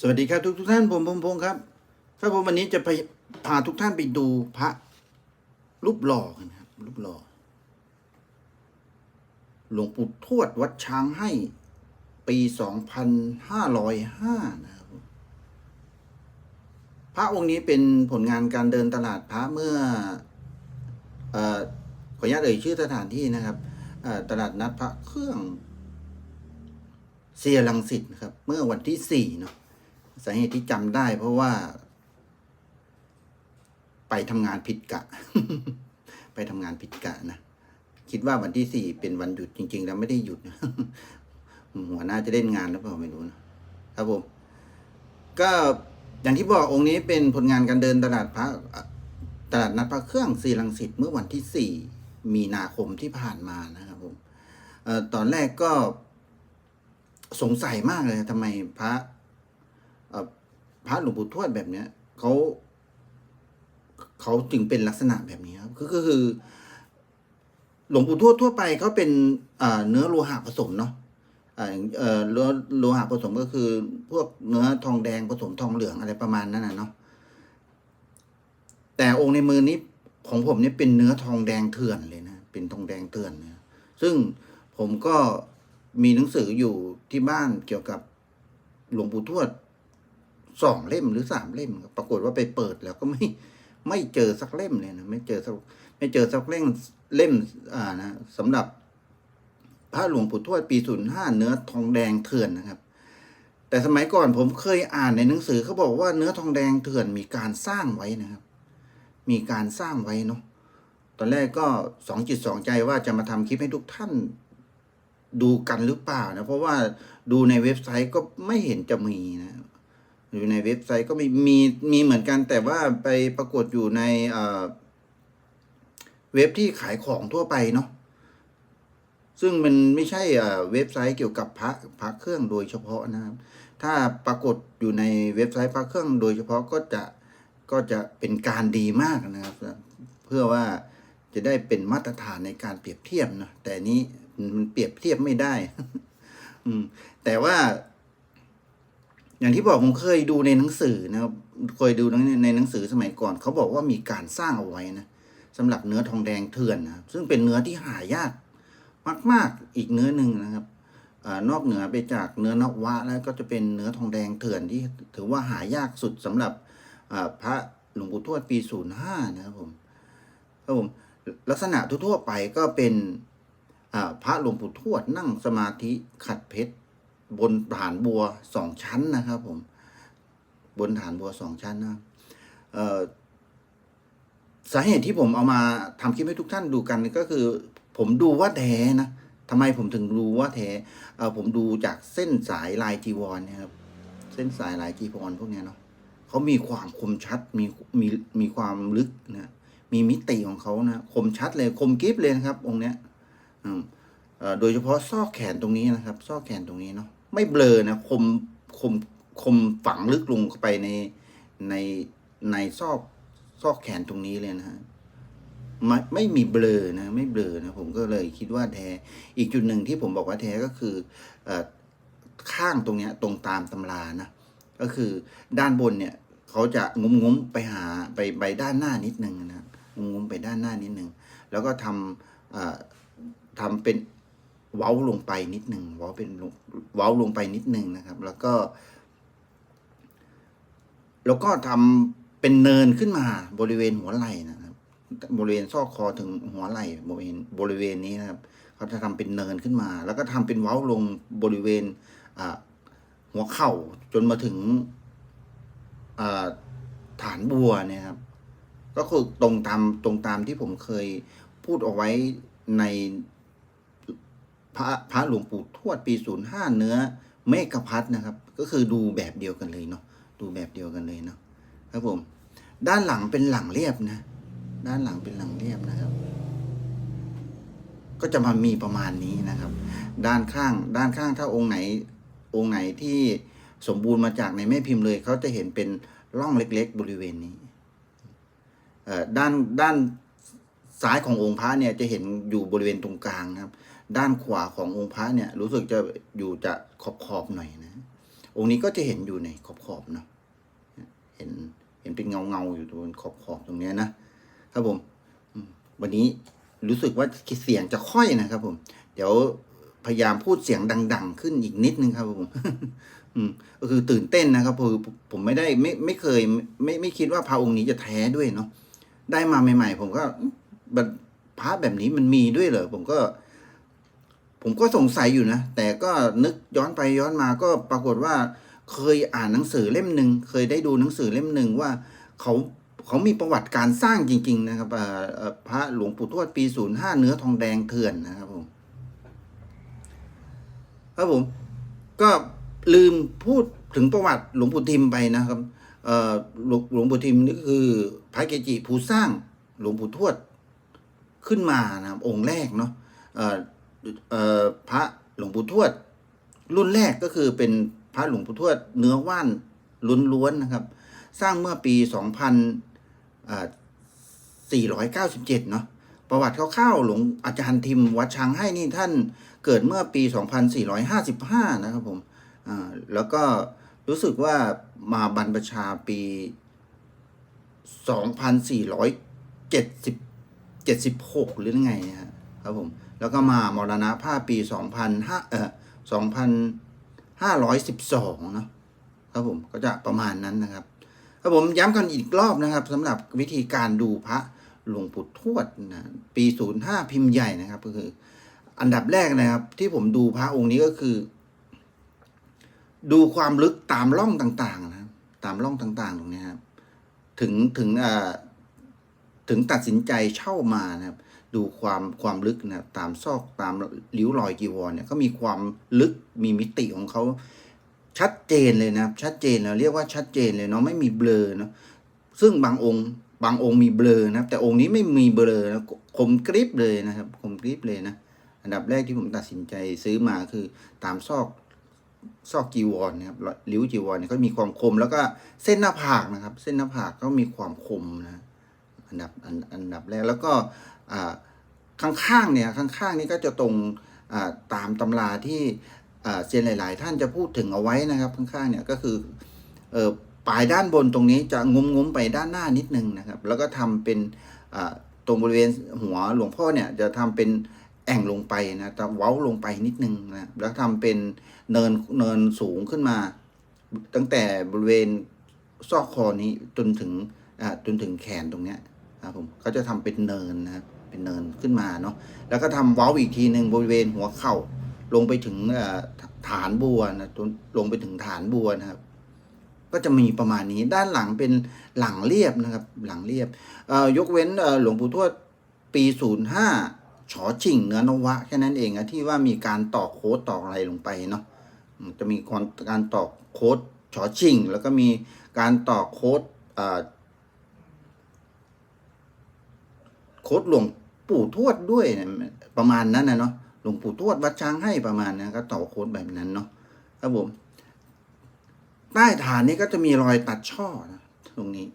สวัสดีครับทุกทุกท่านผมพงพงศ์ครับครับผมวันนี้จะไปพาทุกท่านไปดูพระรูปหล่อกันครับรูปหล่อหลวงปู่ทวดวัดช้างให้ปีสองพันห้าร้อยห้านะครับพระองค์นี้เป็นผลงานการเดินตลาดพระเมื่ออขออนุญาตเอ่ยชื่อสถานที่นะครับตลาดนัดพระเครื่องเซียรังสิตนะครับ เมื่อวันที่สี่เนาะ สาเหตุที่จำได้เพราะว่า ไปทำงานผิดกะ ไปทำงานผิดกะนะ คิดว่าวันที่สี่เป็นวันหยุดจริง ๆ แล้วไม่ได้หยุดหัวหน้าจะเล่นงานหรือเปล่าไม่รู้นะครับผม ก็อย่างที่บอกองค์นี้เป็นผลงานการเดินตลาดพระตลาดนัดพระเครื่องศรีลังสิตเมื่อวันที่สี่มีนาคมที่ผ่านมานะครับผมเอ่อตอนแรกก็สงสัยมากเลยทำไมพระ พระหลวงปู่ทวดแบบเนี้ยเขาเขาจึงเป็นลักษณะแบบนี้ครับคือก็คือ หลวงปู่ทวดทั่วไปเขาเป็นเนื้อโลหะผสมเนาะเอ่อเอ่อโลโลหะผสมก็คือ พวกเนื้อทองแดงผสมทองเหลืองอะไรประมาณนั้นนะเนาะแต่องค์ในมือนี้ของผมเนี่ยเป็นเนื้อทองแดงเถื่อนเลยนะเป็นทองแดงเถื่อนนะซึ่งผมก็มีหนังสืออยู่ที่บ้านเกี่ยวกับหลวงปู่ทวด สองเล่มหรือสามเล่มปรากฏว่าไปเปิดแล้วก็ไม่ไม่เจอสักเล่มเลยนะไม่เจอสักไม่เจอสักเล่มเล่มอ่านะสำหรับพระหลวงปู่ทวดปีศูนย์ห้าเนื้อทองแดงเถื่อนนะครับ แต่สมัยก่อนผมเคยอ่านในหนังสือเขาบอกว่าเนื้อทองแดงเถื่อนมีการสร้างไว้นะครับ มีการสร้างไว้เนาะตอนแรกก็สองจิตสองใจว่าจะมาทำคลิปให้ทุกท่านดูกันหรือเปล่านะเพราะว่าดูในเว็บไซต์ก็ไม่เห็นจะมีนะ อยู่ในเว็บไซต์ก็มีมีมีเหมือนกันแต่ว่าไปปรากฏอยู่ในเว็บที่ขายของทั่วไปเนาะซึ่งมันไม่ใช่เอ่อเว็บไซต์เกี่ยวกับพระพระเครื่องโดยเฉพาะนะครับ ถ้าปรากฏอยู่ในเว็บไซต์พระเครื่องโดยเฉพาะก็จะก็จะเป็นการดีมากนะครับ เพื่อว่าจะได้เป็นมาตรฐานในการเปรียบเทียบนะแต่นี้มันเปรียบเทียบไม่ได้ อืมแต่ว่า อย่างที่บอกผมเคยดูในหนังสือนะครับเคยดูในหนังสือสมัยก่อน เขาบอกว่ามีการสร้างเอาไว้นะสำหรับเนื้อทองแดงเถื่อนนะครับซึ่งเป็นเนื้อที่หายากมาก ๆอีกเนื้อหนึ่งนะครับอนอกเหนือไปจากเนื้อนวะแล้วก็จะเป็นเนื้อทองแดงเถื่อนที่ถือว่าหายากสุดสำหรับพระหลวงปู่ทวดปีศูนย์ห้านะครับผมครับผมลักษณะทั่วไปก็เป็นพระหลวงปู่ทวดนั่งสมาธิขัดเพชร บนฐานบัวสองชั้นนะครับผมบนฐานบัวสองชั้นนะสาเหตุที่ผมเอามาทำคลิปให้ทุกท่านดูกันก็คือ ผมดูว่าแท้นะทำไมผมถึงรู้ว่าแท้ผมดูจากเส้นสายลายจีวรเนี่ยครับ เส้นสายลายจีวรพวกนี้เนาะเขามีความคมชัดมีมีมีความลึกนะมีมิติของเขานะคมชัดเลยคมกริบเลยนะครับ องค์เนี้ยโดยเฉพาะซอกแขนตรงนี้นะครับ ซอกแขนตรงนี้เนาะ ไม่เบลอนะคมคมคมฝังลึกลงไปในในในซอกซอกแขนตรงนี้เลยนะฮะไม่ไม่มีเบลอนะ ไม่เบลอนะผมก็เลยคิดว่าแท้อีกจุดหนึ่งที่ผมบอกว่าแท้ก็คืออข้างตรงเนี้ยตรงตามตำรานะก็คือด้านบนเนี่ยเขาจะงุ้มงุ้มไปหาไปไปด้านหน้านิดนึงนะงุ้มงุ้มไปด้านหน้านิดนึงแล้วก็ทำทำเป็น เว้าลงไปนิดหนึ่งเว้าเป็นเว้าลงไปนิดหนึ่งนะครับ แล้วก็ แล้วก็ทำเป็นเนินขึ้นมาบริเวณหัวไหล่นะครับ บริเวณซอกคอถึงหัวไหล่บริเวณบริเวณนี้นะครับเขาจะทำเป็นเนินขึ้นมา แล้วก็ทำเป็นเว้าลงบริเวณหัวเข่าจนมาถึงฐานบัวเนี่ยครับ ก็คือตรงตามตรงตามที่ผมเคยพูดเอาไว้ใน พระพระหลวงปู่ทวดปีศูนย์ห้าเนื้อเมกพัทนะครับ ก็คือดูแบบเดียวกันเลยเนาะดูแบบเดียวกันเลยเนาะครับผม ด้านหลังเป็นหลังเรียบนะ ด้านหลังเป็นหลังเรียบนะครับ ก็จะมามีประมาณนี้นะครับ ด้านข้างด้านข้างถ้าองค์ไหนองค์ไหนที่สมบูรณ์มาจากในแม่พิมพ์เลยเขาจะเห็นเป็นร่องเล็ก ๆ บริเวณนี้ด้านด้านซ้ายขององค์พระเนี่ยจะเห็นอยู่บริเวณตรงกลางนะครับ ด้านขวาขององค์พระเนี่ย รู้สึกจะอยู่จะขอบขอบหน่อยนะ องค์นี้ก็จะเห็นอยู่ในขอบขอบเนาะเห็นเห็นเป็นเงาเงาอยู่ตรงขอบขอบตรงเนี้ยนะครับผมวันนี้รู้สึกว่าเสียงจะค่อยนะครับ ผม เดี๋ยวพยายามพูดเสียงดัง ๆ ขึ้นอีกนิดนึงครับผมอืมก็คือตื่นเต้นนะครับคือผมไม่ได้ไม่ไม่เคย ไม่ไม่คิดว่าพระองค์นี้จะแท้ด้วยเนาะได้มาใหม่ ๆ ผมก็พระแบบนี้มันมีด้วยเหรอผมก็ ผมก็สงสัยอยู่นะ แต่ก็นึกย้อนไปย้อนมาก็ปรากฏว่า เคยอ่านหนังสือเล่มหนึ่งเคยได้ดูหนังสือเล่มหนึ่งว่าเขาเขามีประวัติการสร้างจริง ๆ นะครับพระหลวงปู่ทวดปีศูนย์ห้าเนื้อทองแดงเถื่อนนะครับผมครับผม ก็ลืมพูดถึงประวัติหลวงปู่ทิมไปนะครับหลวงหลวงปู่ทิมนี่คือพระเกจิผู้สร้างหลวงปู่ทวดขึ้นมานะครับองค์แรกเนาะ พระหลวงปู่ทวด รุ่นแรกก็คือเป็นพระหลวงปู่ทวด เนื้อว่านล้วนๆนะครับ สร้างเมื่อปี 2497 เนาะประวัติคร่าวๆหลวงอาจารย์ทิมวัดช้างให้นี่ท่านเกิดเมื่อปี 2455 นะครับผมแล้วก็รู้สึกว่ามาบรรพชาปี 2476 หรือไงนะฮะ ครับผม แล้วก็มามรณภาพปี2005เอ่อ2512เนาะครับผมก็จะประมาณนั้นนะครับ ครับผมย้ำกันอีกรอบนะครับสำหรับวิธีการดูพระหลวงปู่ทวดนะปี05พิมพ์ใหญ่นะครับ ก็คือ อันดับแรกนะครับ ที่ผมดูพระองค์นี้ก็คือ ดูความลึกตามร่องต่างๆนะครับ ตามร่องต่างๆตรงนี้ครับถึงถึงอ่าถึงตัดสินใจเช่ามานะครับ ดูความความลึกนะตามซอกตามริ้วรอยจีวรเนี่ยก็มีความลึกมีมิติของเขาชัดเจนเลยนะชัดเจนเราเรียกว่าชัดเจนเลยเนาะไม่มีเบลอเนาะซึ่งบางองค์บางองค์มีเบลอนะครับแต่องค์นี้ไม่มีเบลอนะคมกริบเลยนะครับคมกริบเลยนะอันดับแรกที่ผมตัดสินใจซื้อมาคือตามซอกซอกจีวรนะครับริ้วจีวรเนี่ยก็มีความคมแล้วก็เส้นหน้าผากนะครับ เส้นหน้าผากก็มีความคมนะ อันดับอันอันดับแรกแล้วก็อ่าข้างๆเนี่ยข้างๆนี่ก็จะตรงตามตำราที่เซียนหลาย ๆ ท่านจะพูดถึงเอาไว้นะครับ ข้างๆเนี่ยก็คืออปลายด้านบนตรงนี้จะงุ้มงุมๆไปด้านหน้านิดนึงนะครับ แล้วก็ทำเป็นตรงบริเวณหัวหลวงพ่อเนี่ยจะทำเป็นแอ่งลงไปนะจะเว้าลงไปนิดนึงนะแล้วทำเป็นเนินเนินสูงขึ้นมา ตั้งแต่บริเวณซอกคอนี้จนถึงจนถึงแขนตรงเนี้ย ครับผมเขาจะทำเป็นเนินนะครับเป็นเนินขึ้นมาเนาะแล้วก็ทำเว้าอีกทีหนึ่งบริเวณหัวเข่าลงไปถึงฐานบัวนะลงไปถึงฐานบัวนะครับ ก็จะมีประมาณนี้ด้านหลังเป็นหลังเรียบนะครับ หลังเรียบยกเว้นหลวงปู่ทวดปีศูนย์ห้าฉอชิงเนื้อนวะแค่นั้นเองอะที่ว่ามีการต่อโค้ดต่ออะไรลงไปเนาะจะมีการต่อโค้ดฉอชิงแล้วก็มีการต่อโค้ดอ่า โค้ดหลวงปู่ทวดด้วยนะประมาณนั้นนะเนาะหลวงปู่ทวดวัดช้างให้ประมาณนั้นก็ต่อโค้ดแบบนั้นเนาะครับผมใต้ฐานนี้ก็จะมีรอยตัดช่อนะตรงนี้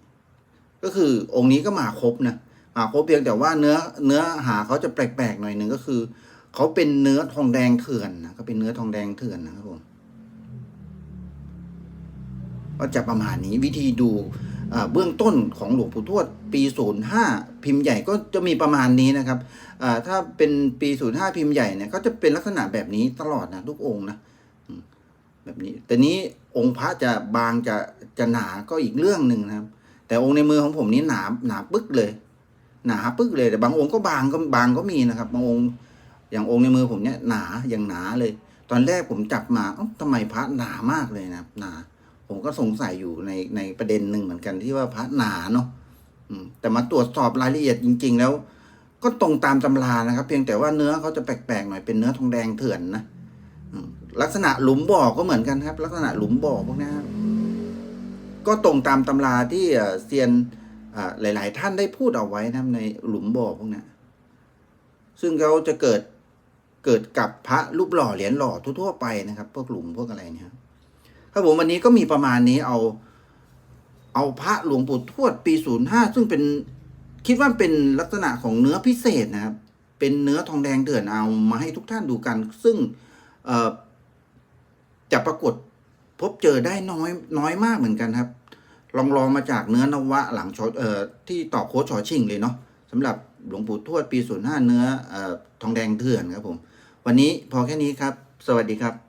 ก็คือองค์นี้ก็มาครบนะมาครบเพียงแต่ว่าเนื้อเนื้อหาเขาจะแปลกๆหน่อยหนึ่งก็คือเขาเป็นเนื้อทองแดงเถื่อนนะก็เป็นเนื้อทองแดงเถื่อนนะครับผมก็จะประมาณนี้วิธีดู เบื้องต้นของหลวงปู่ทวดปี 05 พิมพ์ใหญ่ก็จะมีประมาณนี้นะครับถ้าเป็นปี 05 พิมพ์ใหญ่เนี่ยก็จะเป็นลักษณะแบบนี้ตลอดนะทุกองค์นะแบบนี้แต่นี้องค์พระจะบางจะจะหนาก็อีกเรื่องหนึ่งนะครับ แต่องค์ในมือของผมนี้หนาหนาปึ๊กเลย หนาปึ๊กเลยแต่บางองค์ก็บางก็บางก็มีนะครับ บางองค์อย่างองค์ในมือผมเนี่ยหนาอย่างหนาเลย ตอนแรกผมจับมาเอ้าทำไมพระหนามากเลยนะครับหนา ผมก็สงสัยอยู่ในในประเด็นหนึ่งเหมือนกันที่ว่าพระหนาเนาะแต่มาตรวจสอบรายละเอียดจริง ๆ แล้ว ก็ตรงตามตำรานะครับ เพียงแต่ว่าเนื้อเขาจะแปลกๆหน่อยเป็นเนื้อทองแดงเถื่อนนะลักษณะหลุมบ่อก็เหมือนกันครับ ลักษณะหลุมบ่อพวกนี้ครับก็ตรงตามตำราที่เซียนหลาย ๆ ท่านได้พูดเอาไว้นะในหลุมบ่อพวกนี้ซึ่งเขาจะเกิดเกิดกับพระรูปหล่อเหรียญหล่อทั่ว ๆ ไปนะครับ พวกหลุมพวกอะไรเนี่ย ครับผมวันนี้ก็มีประมาณนี้เอา เอาพระหลวงปู่ทวดปีศูนย์ห้าซึ่งเป็นคิดว่าเป็นลักษณะของเนื้อพิเศษนะครับ เป็นเนื้อทองแดงเถื่อนเอามาให้ทุกท่านดูกัน ซึ่งจะปรากฏพบเจอได้น้อยน้อยมากเหมือนกันครับ ลองลองมาจากเนื้อนวะหลังชอเอ่อที่ต่อโค้ชชอชิงเลยเนาะสำหรับหลวงปู่ทวดปี05เนื้อเอ่อทองแดงเถื่อนครับผม วันนี้พอแค่นี้ครับ สวัสดีครับ